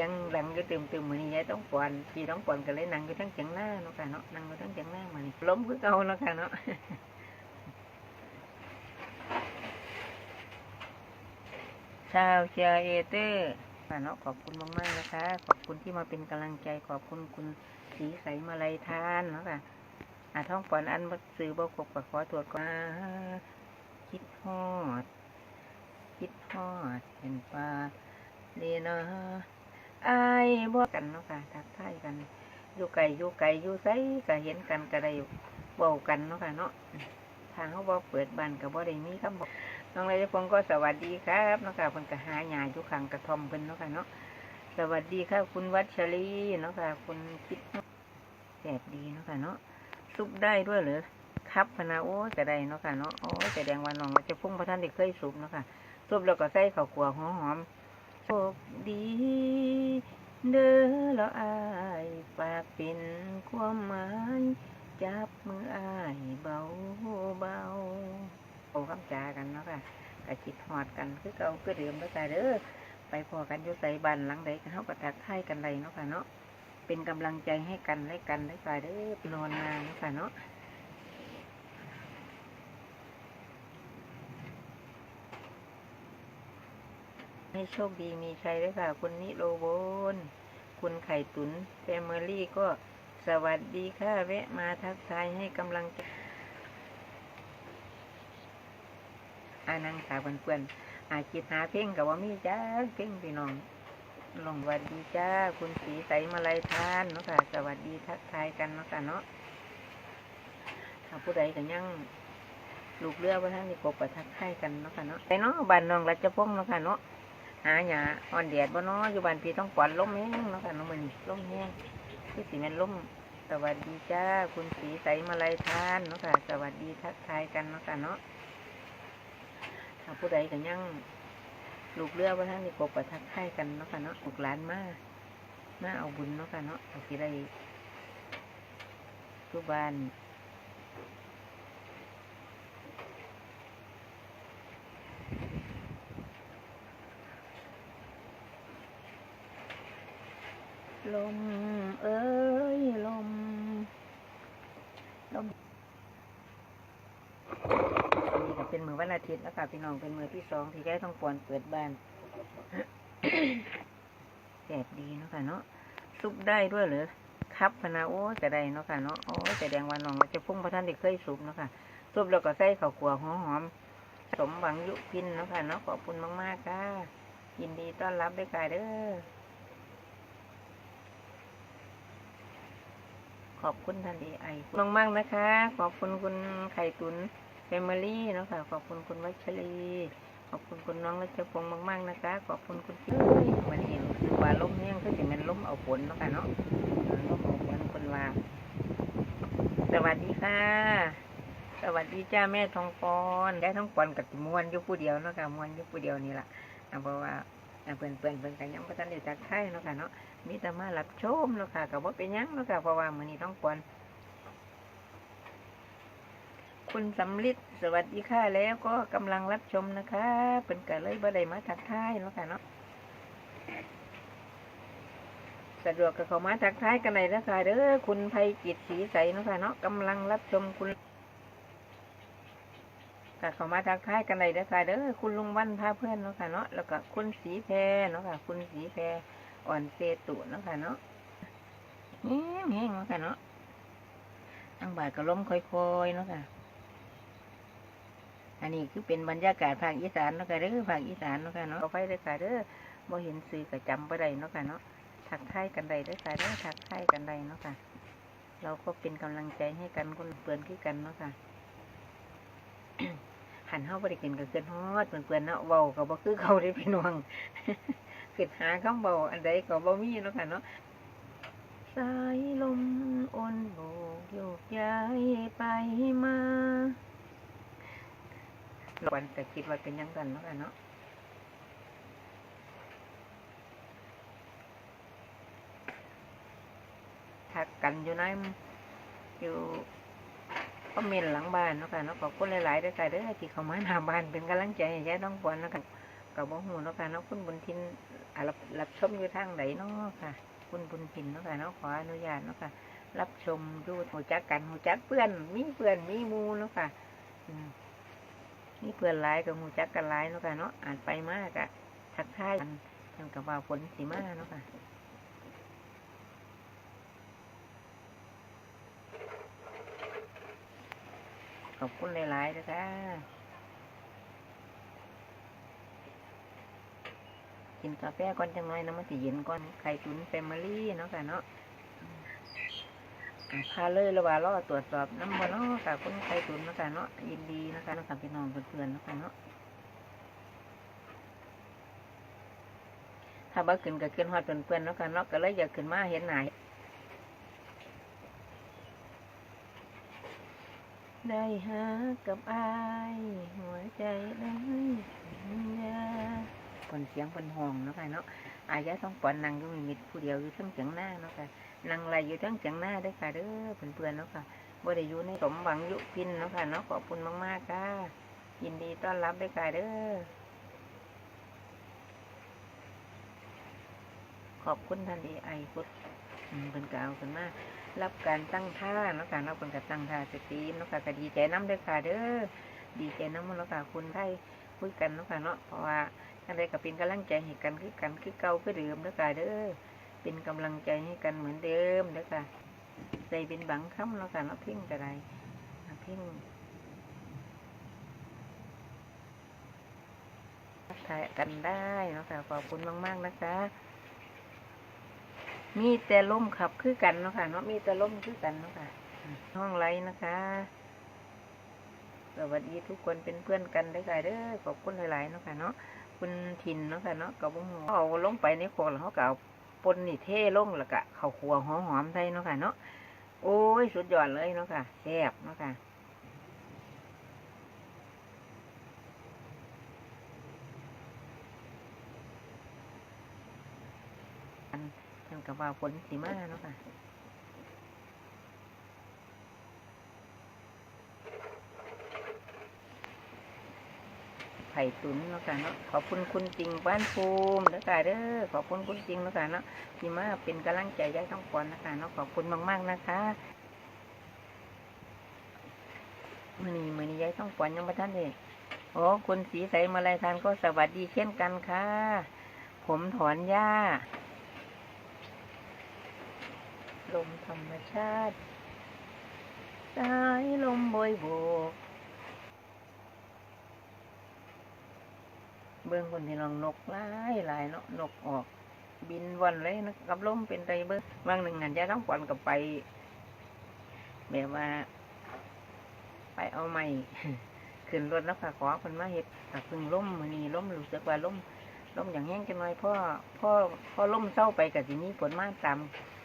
สียงดังก็ตื่มตื่มๆมือนี้ยายต้องปอนพี่ต้องปอนก็เลยนั่งอยู่ทั้งเสียงหน้าเนาะค่ะเนาะนั่งอยู่ทั้งเสียงหน้ามานี่ล้มคือเก่าเนาะค่ะเนาะชาวเชียร์เอเตอร์ค่ะเนาะขอบคุณมากๆนะคะ ขอบคุณที่มาเป็นกำลังใจขอบคุณคุณสีใสมาลัยทานเนาะค่ะอาท้องปอนอันบัซื้อบ่ครบก็ขอตรวจก่อนคิดฮอด คิดฮอดเป็นปลาเรียนะ อายบ่กันเนาะค่ะทักทายกัน อยู่ไกลอยู่ไกลอยู่ไสก็เห็นกันก็ได้เว้ากันเนาะค่ะเนาะทางเขาบ่เปิดบ้านก็บ่ได้มีคำบอกน้องไรพงศ์ก็สวัสดีครับเน้องค่ะเพิ่นก็หาหยาอยู่ข้างกระท่อมเพิ่นเนาะค่ะเนาะสวัสดีครับคุณวัชรีเนาะค่ะคุณคิดแสบดีเนาะค่ะเนาะซุปได้ด้วยหรือครับพนาโอ้ยก็ได้เนาะค่ะเนาะโอ้ยแสดงว่าน้องจะพุ่งพระท่านได้เคยซุปเนาะค่ะซุปแล้วก็ใส่ข้าวคั่วหอม ๆโชคดีเด้อแล้วอายฝากเป็นความหมายจับมืออายเบาเบาโอ้คำจากันเนาะค่ะกะคิดหอดกันคือเก่าคือเดิมแล้วแต่เด้อไปพอกันอยู่ใส่บันหลังใดกันเฮาก็ทักทายกันไดเนาะค่ะเนาะเป็นกำลังใจให้กันและกันได้ฝ่ายเด้อป็นอนนาเนาะค่ะเนาะ ให้โชคดีมีชัยด้วยค่ะ คุณนิโรโบน คุณไข่ตุนแฟมิลี่ก็สวัสดีค่ะ แวะมาทักทายให้กำลังใจอานังสาวเพื่อนๆอาคิดหาเพ่งกับว่ามีจ้าเพ่งพี่น้องลงสวัสดีจ้า คุณสีใสมาลัยทานเนาะค่ะ สวัสดีทักทายกันเนาะค่ะเนาะถ้าผู้ใดก็ยังลูกเรือว่าท่านนี่กบประทักทายกันเนาะค่ะเนาะไปเนาะบ้านน้องรัชพงศ์เนาะค่ะเนาะ หาหยาอ่อนแดดบ่เนาะอยู่บ้านพี่ต้องปอนล้มแห้งเนาะค่ะเนาะมันล้มแห้งที่สีม่นล้มสวัสดีจ้า คุณสีใสมาลัยทานเนาะค่ะ สวัสดีทักทายกันเนาะค่ะเนาะถ้าผู้ใดก็ยังลูกเรือว่าท่านนี่กบประทักทายกันเนาะค่ะเนาะลูกหลานมามาเอาบุญเนาะค่ะเนาะเอาสิได้ทุกบ้าน ลมเอ้ยลม ลมอันนี้ก็เป็นมือวันอาทิตย์แล้วค่ะพี่น้องเป็นมือที่สองที่ได้ต้องปวนเปิดบ้านแดดดีเนาะค่ะเนาะซุปได้ด้วยเหรอครับพนาโอ้จะได้เนาะค่ะเนาะโอ้ยแดงว่าน้องเราจะพุ่งพระท่านได้เคยซุปเนาะค่ะซุปแล้วก็ใส่ข้าวคั่วหอม สมหวังยุพินเนาะค่ะเนาะขอบคุณมากๆค่ะยินดีต้อนรับด้วยค่ะเด้อ ขอบคุณท่านดีไอมากๆนะคะ ขอบคุณคุณไข่ตุนเฟมิลี่นะคะขอบคุณคุณวัชรีขอบคุณคุณน้องรัชพงศ์มากๆนะคะ ขอบคุณคุณพี่วันนี้รู้สึกว่าล้มแห้งคือจะเป็นล้มเอาฝนเนาะค่ะเนาะล้มเอาฝนคนว่า สวัสดีค่ะ สวัสดีจ้าแม่ทองปอนได้ทองปอนกับมวนอยู่ผู้เดียวเนาะค่ะมวนอยู่ผู้เดียวนี่แหละอ่าเพราะว่า เพื่อนเพื่อนเพื่อนกันยังไม่ทันได้จักไข่เนาะค่ะเนาะมีแต่มารับชมเนาะค่ะกับว่าเป็นยังเนาะค่ะเพราะว่ามือนี้ทองปอนคุณสำลิดสวัสดีค่ะแล้วก็กำลังรับชมนะคะเป็นกะเลยบ่ได้มาทักทายเนาะค่ะเนาะสะดวกกับเขามาทักทายกันเลยนะคะเด้อคุณภัยจิตสีใสเนาะค่ะเนาะกำลังรับชมคุณ กับเขามาทักทายกันเลยนะคะเด้อคุณลุงวันพาเพื่อนเนาะค่ะเนาะแล้วก็คุณสีแพรเนาะค่ะ คุณสีแพรอ่อนเซตุเนาะค่ะเนาะแห้งเนาะค่ะเนาะทางบ่ายก็ล้มค่อยๆเนาะค่ะ อันนี้คือเป็นบรรยากาศภาคอีสานเนาะค่ะเด้อภาคอีสานเนาะค่ะเนาะเอาไฟเด้อค่ะเด้อบ่เห็นสื่อก็จำบ่ได้เนาะค่ะเนาะทักทายกันได้เด้อค่ะเด้อทักทายกันได้เนาะค่ะ เราก็เป็นกำลังใจให้กันคนเปื่อนคือกันเนาะค่ะ หันเฮาบ่ได้กินก็เกินฮอดเปื่อนๆเนาะเว้าก็บ่คือเขาได้พี่น้องคิดหาคำเว้าอันใดก็บ่มีเนาะค่ะเนาะสายลมอ่อนโบกโยกย้ายไปมาวันแต่คิดว่าเป็นยังกันเนาะค่ะเนาะทักกันอยู่ในอยู่ อมเมนต์หลังบ้านเนาะค่ะเนาะขอบคุณหลายๆด้วยค่ะเด้อที่เข้ามาหน้าบ้านเป็นกำลังใจให้ยายต้องปอนเนาะค่ะกับบ่หูเนาะค่ะเนาะคุณบุญทินรับรับชมอยู่ทางไหนเนาะค่ะ คุณบุญทินเนาะค่ะเนาะขออนุญาตเนาะค่ะรับชมดูหูจักกันหูจักเพื่อนมีเพื่อนมีมูเนาะค่ะมีเพื่อนหลายกับหูจักกันหลายเนาะค่ะเนาะอ่านไปมากอะทักทายกันกันกับว่าฝนสีมาเนาะค่ะ ขอบคุณหลายๆนะคะกินกาแฟก่อนจังหน่อยนะมันสิเย็นก่อนไข่ตุ๋นแฟมิลี่เนาะค่ะเนาะพาเลยระหว่างรอตรวจสอบน้ำมันเนาะค่ะคุณไข่ตุ๋นเนาะค่ะเนาะยินดีนะคะน้องกับพี่น้องเพื่อนๆเนาะค่ะเนาะถ้าบ่ขึ้นก็ขึ้นฮอดเพื่อนๆเนาะค่ะเนาะก็เลยอยากขึ้นมาเห็นหน้า ได้หากับอายหัวใจได้สัญญาคนเสียงคนห้องเนาะค่ะเนาะอายะต้องปอนนั่งอยู่มีมิดผู้เดียวอยู่ทั้งเสียงหน้าเนาะค่ะนั่งไหลอยู่ทั้งเสียงหน้าเด้วยค่ะเด้อเพื่อนๆเนาะค่ะบ่ได้อยู่ในสมหวังยุพินเนาะค่ะเนาะขอบคุณมากๆค่ะยินดีต้อนรับด้วยค่ะเด้อขอบคุณท่านดีไอพุทธเป็นกล่าวกันมาก รับการตั้งท่าเนาะค่ะรับการตั้งท่าสตรีมเนาะค่ะก็ดีใจน้ำเด้อค่ะเด้อดีใจน้ำมันเนาะค่ะคุณได้คุยกันเนาะค่ะเนาะเพราะว่าอะไรก็เป็นกำลังใจให้กันคือกันคือเก่าคือเดิมเด้อค่ะเด้อเป็นกำลังใจให้กันเหมือนเดิมเด้อค่ะใจเป็นบังคับเนาะค่ะเนาะเพ่งกระไรเพ่งทักทายกันได้เนาะค่ะขอบคุณมากๆนะคะ มีแต่ล่มขับคือกันเนาะค่ะเนาะมีแต่ล่มคือกันเนาะค่ะ ห้องไรนะคะ สวัสดีทุกคนเป็นเพื่อนกันได้ค่ะเด้อขอบคุณหลายๆเนาะค่ะเนาะคุณทินเนาะค่ะเนาะกับบุ้งเอาลงไปในโคกแล้วเขาเก็เอาปนนี่เท่ลงแล้วก็ข้าขัวหอมๆใส่เนาะค่ะเนาะโอ้ยสุดยอดเลยเนาะค่ะแซ่บเนาะค่ะอัน นั่นกับว่าฝนสีมาเนาะค่ะไข่ตุ๋นเนาะค่ะเนาะขอบคุณคุณจริงบ้านภูมิแล้วค่ะเด้อขอบคุณคุณจริงแล้วค่ะเนาะที่มาเป็นกำลังใจย้ายต้องปอนนะคะเนาะขอบคุณมากๆนะคะมือนี้มือนี้ย้ายต้องปอนยังไม่ทันเลยโอ้คุณสีใสมาลายทานก็สวัสดีเช่นกันค่ะ ผมถอนหญ้า ลมธรรมชาติ สายลมโบยโบก เบื้องบนที่น้องนกหลายหลายเนาะนกออก บินวันเลยนะกับลมเป็นไรเบื้องบางหนึ่งงานยาต้องก่อนกับไป แบบว่า ไปเอาใหม่ขึ้นรถแล้วค่ะขอคนมาเห็ดกับพึ่งล่มมือนี้ล่มรู้สึกว่าล่มล่มอย่างแห้งจังเลยพ่อพ่อพ่อล่มเศร้าไปกับทีนี้ฝนมาตามอ่า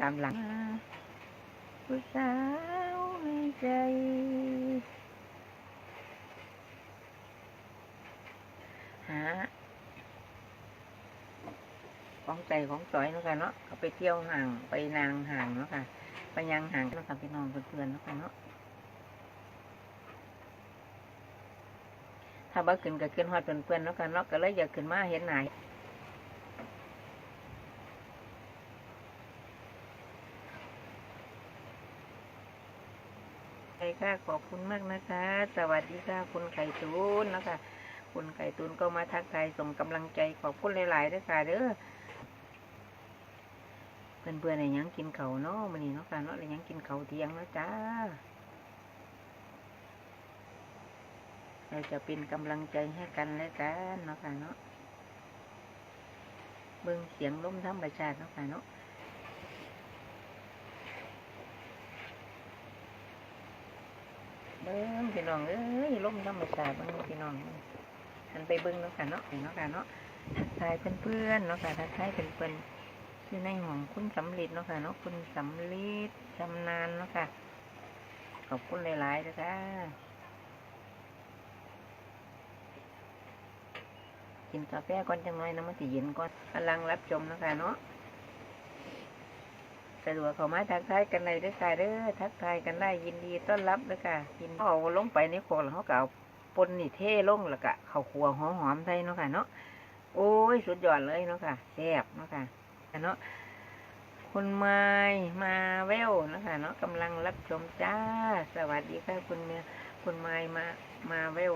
ตามหลังผู้สาวให้ใจหาของใจของสอยเนาะค่ะเนาะเอาไปเที่ยวห่างไปนางห่างเนาะค่ะ ไปยังห่างเนาะค่ะพี่น้องเพื่อนๆเนาะค่ะเนาะถ้าบ่ขึ้นก็ขึ้นฮอดเพื่อนๆเนาะค่ะเนาะก็เลยอยากขึ้นมาเห็นหน้า ค่ะ ขอบคุณมากนะคะ สวัสดีค่ะ คุณไข่ตูนนะคะ คุณไก่ตุนก็มาทักทายส่งกำลังใจขอบคุณหลายๆด้วยค่ะเด้อเพื่อนเพื่อนๆอะไรยังกินเขาเนาะมันนี่เนาะค่ะเนาะอะไรยังกินเขาเที่ยงแล้วจ้าเราจะเป็นกำลังใจให้กันและกันเนาะค่ะเนาะเบิ่งเสียงลมธรรมชาติเนาะค่ะเนาะ เบิ่งพี่น้องเอ้ยลมธรรมชาติเบิ่งพี่น้องหันไปเบิ้งเนาะค่ะเนาะเห็นเนาะค่ะเนาะทักทายเพื่อนๆเนาะค่ะทักทายเพื่อนๆอยู่ในห้องคุณสำลิดเนาะค่ะเนาะคุณสำลิดชำนาญเนาะค่ะขอบคุณหลายๆนะคะกินกาแฟก่อนจังหน่อยนะมันสิเย็นก่อนกำลังรับชมนะคะเนาะ สะดวกเขามาทักทายกันเลยเด้วยค่ะเด้อทักทายกันได้ยินดีต้อนรับเด้วยค่ะกินเอาลงไปในโคกแล้วเขาเก็เอาปนนี่เท่ลงแล้วก็ข้าวคั่วหอมๆใส่เนาะค่ะเนาะโอ้ยสุดยอดเลยเนาะค่ะแซ่บเนาะค่ะเนาะคุณไม้มาแววเนาะคะเนาะกำลังรับชมจ้า สวัสดีค่ะคุณเมียคุณไม้มามาแวว